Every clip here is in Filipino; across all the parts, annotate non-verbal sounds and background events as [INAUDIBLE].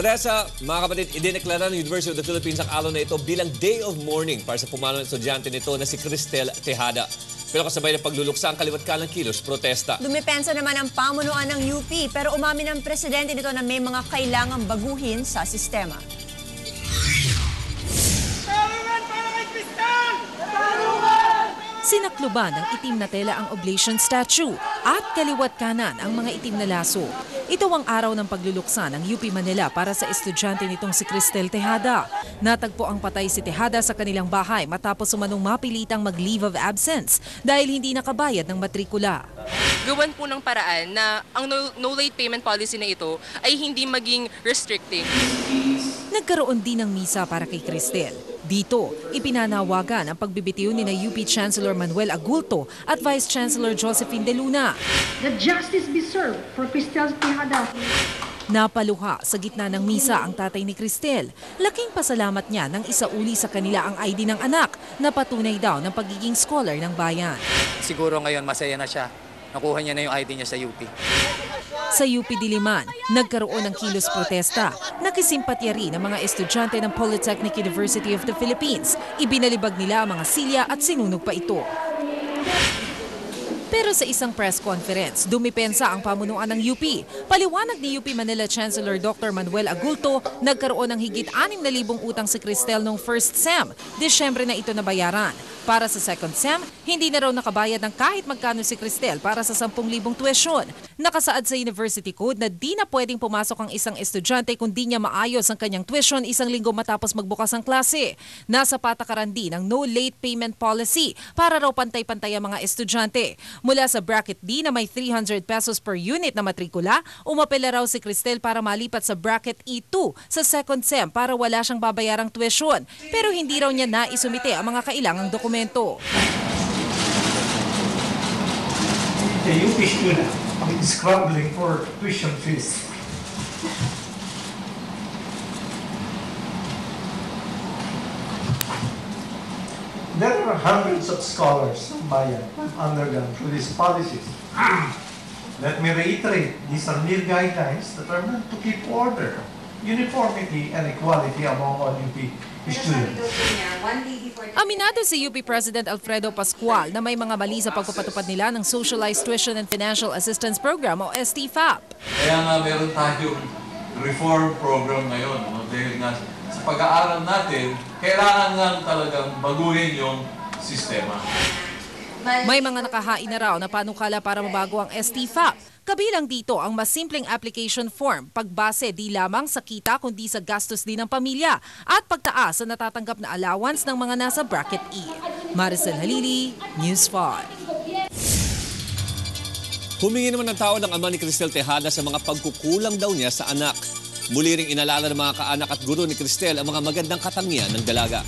Teresa, mga kapatid, idineklara ng University of the Philippines ang araw na ito bilang day of mourning para sa pumalong estudyante nito na si Cristel Tejada. Pero kasabay ng pagluluksa ang kaliwat kalang kilos, protesta. Dumipensa naman ang pamunuan ng UP pero umamin ang presidente nito na may mga kailangang baguhin sa sistema. Sinakluban ng itim na tela ang oblation statue at kaliwat kanan ang mga itim na laso. Ito ang araw ng pagluluksa ng UP Manila para sa estudyante nitong si Cristel Tejada. Natagpo ang patay si Tejada sa kanilang bahay matapos umanong mapilitang mag-leave of absence dahil hindi nakabayad ng matrikula. gawan po ng paraan na ang no, no late payment policy na ito ay hindi maging restricting. Nagkaroon din ng misa para kay Cristel. Dito, ipinanawagan ang pagbibitiw ni na UP Chancellor Manuel Agulto at Vice Chancellor Josephine De Luna. That justice be served for Cristel Tejada. Napaluha sa gitna ng misa ang tatay ni Cristel. Laking pasalamat niya nang isauli sa kanila ang ID ng anak na patunay daw ng pagiging scholar ng bayan. siguro ngayon masaya na siya. Nakuha niya na yung ID niya sa UP. Sa UP Diliman, nagkaroon ng kilos protesta. Nakisimpatya rin ang mga estudyante ng Polytechnic University of the Philippines. Ibinalibag nila ang mga silya at sinunog pa ito. Pero sa isang press conference, dumipensa ang pamunuan ng UP. Paliwanag ni UP Manila Chancellor Dr. Manuel Agulto, nagkaroon ng higit 6,000 utang si Cristel noong first SEM. Desyembre na ito nabayaran. Para sa second SEM, hindi na raw nakabayad ng kahit magkano si Cristel para sa 10,000 tuition. Nakasaad sa University Code na di na pwedeng pumasok ang isang estudyante kung di niya maayos ang kanyang tuition isang linggo matapos magbukas ang klase. Nasa patakaran din ang no late payment policy para raw pantay-pantay ang mga estudyante. Mula sa bracket D na may 300 pesos per unit na matrikula, umapela raw si Cristel para malipat sa bracket E2 sa second SEM para wala siyang babayarang tuition. Pero hindi raw niya naisumite ang mga kailangang dokumento. The UP student is scrambling for tuition fees. There are hundreds of scholars ng bayan undergone through these policies. [CLEARS THROAT] Let me reiterate, these are mere guidelines that are meant to keep order, uniformity, and equality among all UP Aminado si UP President Alfredo Pascual na may mga mali sa pagpapatupad nila ng Socialized Tuition and Financial Assistance Program o STFAP. Kaya nga meron tayong reform program ngayon. No? Dahil nga sa pag-aaral natin, kailangan nga talagang baguhin yung sistema. May mga nakahain na raw na panukala para mabago ang STFAP. Kabilang dito ang mas simpleng application form, pagbase di lamang sa kita kundi sa gastos din ng pamilya at pagtaas sa natatanggap na allowance ng mga nasa bracket E. Maricel Halili, News 5. Humingi naman ng tao ng ama ni Cristel Tejada sa mga pagkukulang daw niya sa anak. Muli ring inalala ng mga kaanak at guro ni Cristel ang mga magandang katangian ng dalaga.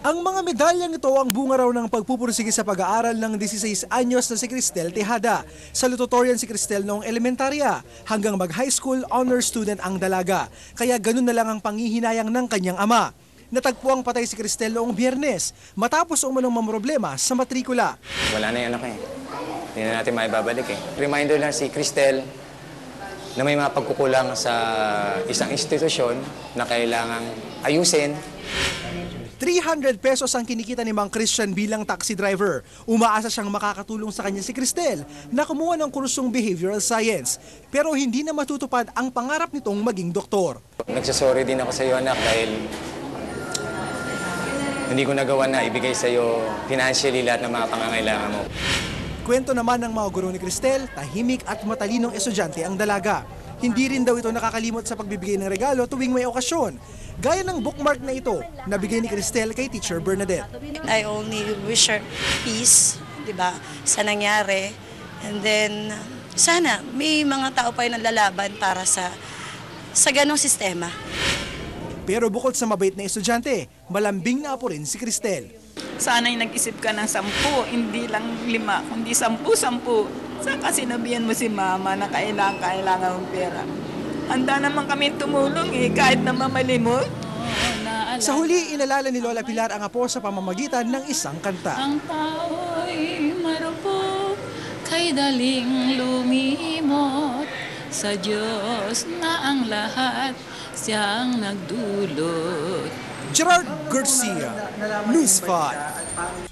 Ang mga medalyang ito ang bunga raw ng pagpupursige sa pag-aaral ng 16 anyos na si Cristel Tejada. Salutotorian si Cristel noong elementarya hanggang mag-high school honor student ang dalaga. Kaya ganun na lang ang pangihinayang ng kanyang ama. Natagpo ang patay si Cristel noong biyernes matapos umanong mamroblema sa matrikula. Wala na yung anak eh. Hindi na natin maibabalik eh. Reminder lang si Cristel na may mga pagkukulang sa isang institusyon na kailangang ayusin 300 pesos ang kinikita ni Mang Christian bilang taxi driver. Umaasa siyang makakatulong sa kanya si Cristel na kumuha ng kursong behavioral science. Pero hindi na matutupad ang pangarap nitong maging doktor. Nagsasorry din ako sa iyo anak dahil hindi ko nagawa na ibigay sa iyo financially lahat ng mga pangangailangan mo. Kwento naman ng mga guro ni Cristel, tahimik at matalinong estudyante ang dalaga. Hindi rin daw ito nakakalimot sa pagbibigay ng regalo tuwing may okasyon. Gaya ng bookmark na ito, nabigay ni Cristel kay Teacher Bernadette. I only wish her peace, di ba, sa nangyari. And then, sana may mga tao pa yung nalalaban para sa sa ganong sistema. Pero bukod sa mabait na estudyante, malambing na po rin si Cristel. Sana'y nag-isip ka ng sampu, hindi lang lima, kundi sampu-sampu. Saka sinabihan mo si mama na kailangan, kailangan mong pera. Handa naman kami tumulong eh, kahit na mamalimot. Sa huli, inalala ni Lola Pilar ang apo sa pamamagitan ng isang kanta. Ang tao'y marupok, kay daling lumimot, sa Diyos na ang lahat siyang nagdulot. Gerard Garcia, News 5.